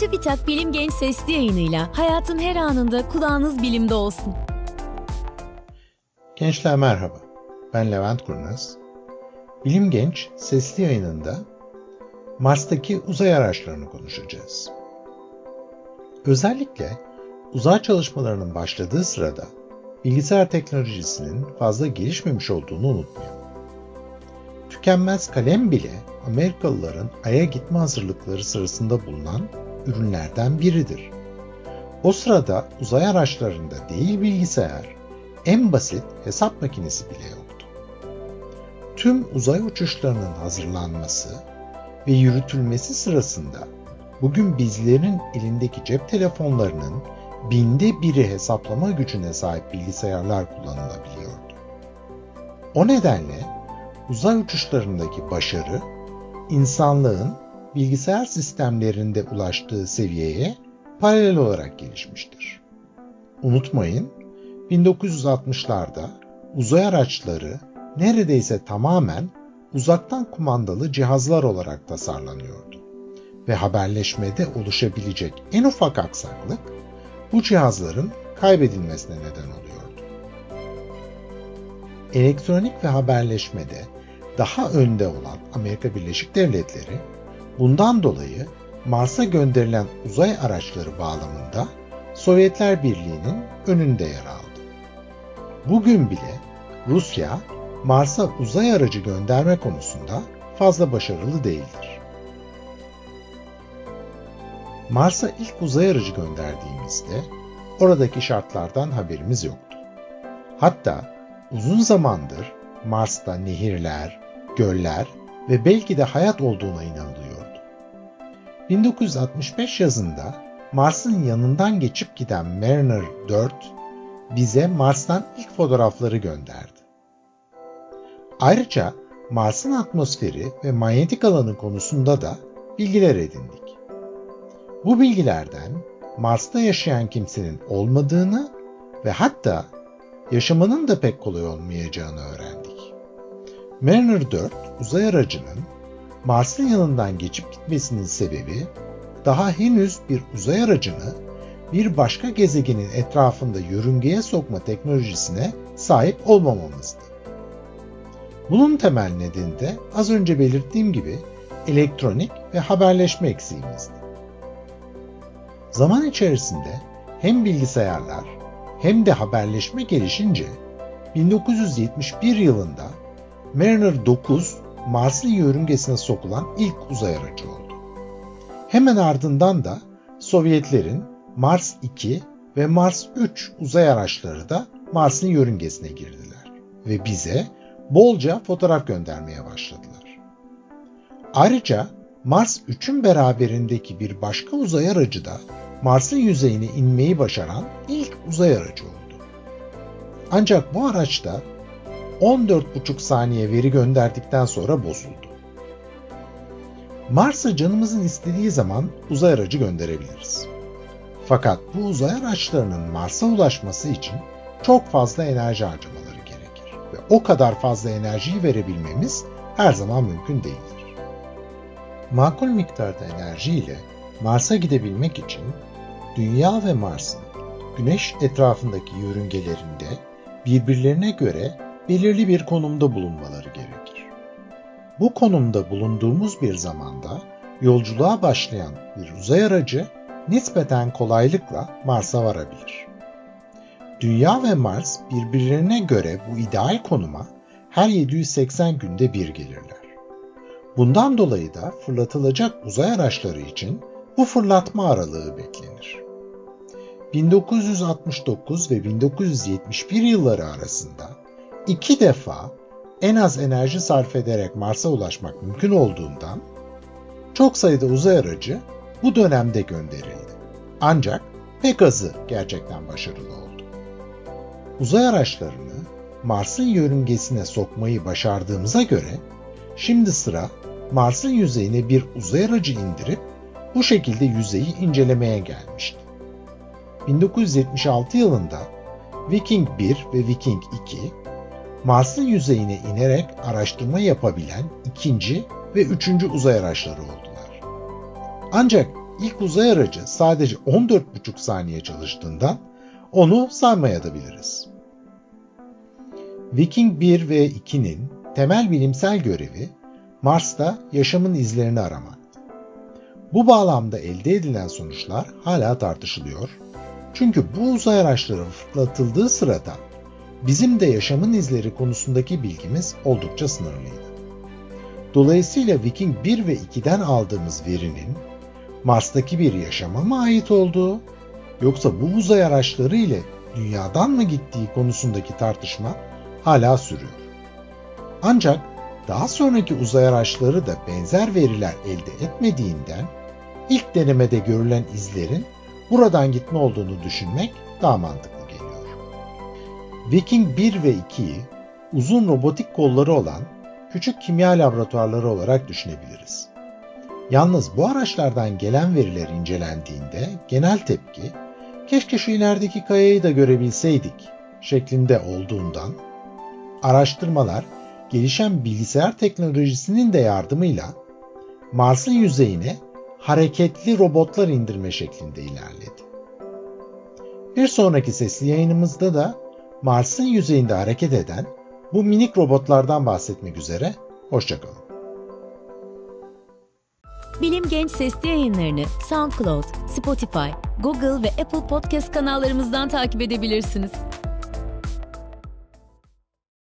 TÜBİTAK Bilim Genç Sesli yayınıyla hayatın her anında kulağınız bilimde olsun. Gençler merhaba. Ben Levent Kurnaz. Bilim Genç sesli yayınında Mars'taki uzay araçlarını konuşacağız. Özellikle uzay çalışmalarının başladığı sırada bilgisayar teknolojisinin fazla gelişmemiş olduğunu unutmayalım. Tükenmez kalem bile Amerikalıların Ay'a gitme hazırlıkları sırasında bulunan ürünlerden biridir. O sırada uzay araçlarında değil bilgisayar, en basit hesap makinesi bile yoktu. Tüm uzay uçuşlarının hazırlanması ve yürütülmesi sırasında bugün bizlerin elindeki cep telefonlarının binde biri hesaplama gücüne sahip bilgisayarlar kullanılabiliyordu. O nedenle uzay uçuşlarındaki başarı insanlığın bilgisayar sistemlerinde ulaştığı seviyeye paralel olarak gelişmiştir. Unutmayın, 1960'larda uzay araçları neredeyse tamamen uzaktan kumandalı cihazlar olarak tasarlanıyordu ve haberleşmede oluşabilecek en ufak aksaklık bu cihazların kaybedilmesine neden oluyordu. Elektronik ve haberleşmede daha önde olan Amerika Birleşik Devletleri bundan dolayı Mars'a gönderilen uzay araçları bağlamında Sovyetler Birliği'nin önünde yer aldı. Bugün bile Rusya Mars'a uzay aracı gönderme konusunda fazla başarılı değildir. Mars'a ilk uzay aracı gönderdiğimizde oradaki şartlardan haberimiz yoktu. Hatta uzun zamandır Mars'ta nehirler, göller ve belki de hayat olduğuna inanılıyordu. 1965 yazında Mars'ın yanından geçip giden Mariner 4 bize Mars'tan ilk fotoğrafları gönderdi. Ayrıca Mars'ın atmosferi ve manyetik alanı konusunda da bilgiler edindik. Bu bilgilerden Mars'ta yaşayan kimsenin olmadığını ve hatta yaşamanın da pek kolay olmayacağını öğrendik. Mariner 4 uzay aracının Mars'ın yanından geçip gitmesinin sebebi daha henüz bir uzay aracını bir başka gezegenin etrafında yörüngeye sokma teknolojisine sahip olmamamızdı. Bunun temel nedeni de az önce belirttiğim gibi elektronik ve haberleşme eksiğimizdi. Zaman içerisinde hem bilgisayarlar hem de haberleşme gelişince 1971 yılında Mariner 9 Mars'ın yörüngesine sokulan ilk uzay aracı oldu. Hemen ardından da Sovyetlerin Mars 2 ve Mars 3 uzay araçları da Mars'ın yörüngesine girdiler ve bize bolca fotoğraf göndermeye başladılar. Ayrıca Mars 3'ün beraberindeki bir başka uzay aracı da Mars'ın yüzeyine inmeyi başaran ilk uzay aracı oldu. Ancak bu araç da 14,5 saniye veri gönderdikten sonra bozuldu. Mars'a canımızın istediği zaman uzay aracı gönderebiliriz. Fakat bu uzay araçlarının Mars'a ulaşması için çok fazla enerji harcamaları gerekir ve o kadar fazla enerjiyi verebilmemiz her zaman mümkün değildir. Makul miktarda enerji ile Mars'a gidebilmek için Dünya ve Mars'ın Güneş etrafındaki yörüngelerinde birbirlerine göre belirli bir konumda bulunmaları gerekir. Bu konumda bulunduğumuz bir zamanda yolculuğa başlayan bir uzay aracı nispeten kolaylıkla Mars'a varabilir. Dünya ve Mars birbirlerine göre bu ideal konuma her 780 günde bir gelirler. Bundan dolayı da fırlatılacak uzay araçları için bu fırlatma aralığı beklenir. 1969 ve 1971 yılları arasında iki defa en az enerji sarf ederek Mars'a ulaşmak mümkün olduğundan çok sayıda uzay aracı bu dönemde gönderildi. Ancak pek azı gerçekten başarılı oldu. Uzay araçlarını Mars'ın yörüngesine sokmayı başardığımıza göre şimdi sıra Mars'ın yüzeyine bir uzay aracı indirip bu şekilde yüzeyi incelemeye gelmişti. 1976 yılında Viking 1 ve Viking 2 Mars'ın yüzeyine inerek araştırma yapabilen ikinci ve üçüncü uzay araçları oldular. Ancak ilk uzay aracı sadece 14,5 saniye çalıştığından onu saymaya da biliriz. Viking 1 ve 2'nin temel bilimsel görevi Mars'ta yaşamın izlerini aramak. Bu bağlamda elde edilen sonuçlar hala tartışılıyor. Çünkü bu uzay araçları fırlatıldığı sırada bizim de yaşamın izleri konusundaki bilgimiz oldukça sınırlıydı. Dolayısıyla Viking 1 ve 2'den aldığımız verinin Mars'taki bir yaşama mı ait olduğu yoksa bu uzay araçları ile dünyadan mı gittiği konusundaki tartışma hala sürüyor. Ancak daha sonraki uzay araçları da benzer veriler elde etmediğinden ilk denemede görülen izlerin buradan gitme olduğunu düşünmek daha mantıklı. Viking 1 ve 2'yi uzun robotik kolları olan küçük kimya laboratuvarları olarak düşünebiliriz. Yalnız bu araçlardan gelen veriler incelendiğinde genel tepki keşke şu ilerideki kayayı da görebilseydik şeklinde olduğundan araştırmalar gelişen bilgisayar teknolojisinin de yardımıyla Mars'ın yüzeyine hareketli robotlar indirme şeklinde ilerledi. Bir sonraki sesli yayınımızda da Mars'ın yüzeyinde hareket eden bu minik robotlardan bahsetmek üzere. Hoşçakalın. Bilim Genç Sesli yayınlarını SoundCloud, Spotify, Google ve Apple Podcast kanallarımızdan takip edebilirsiniz.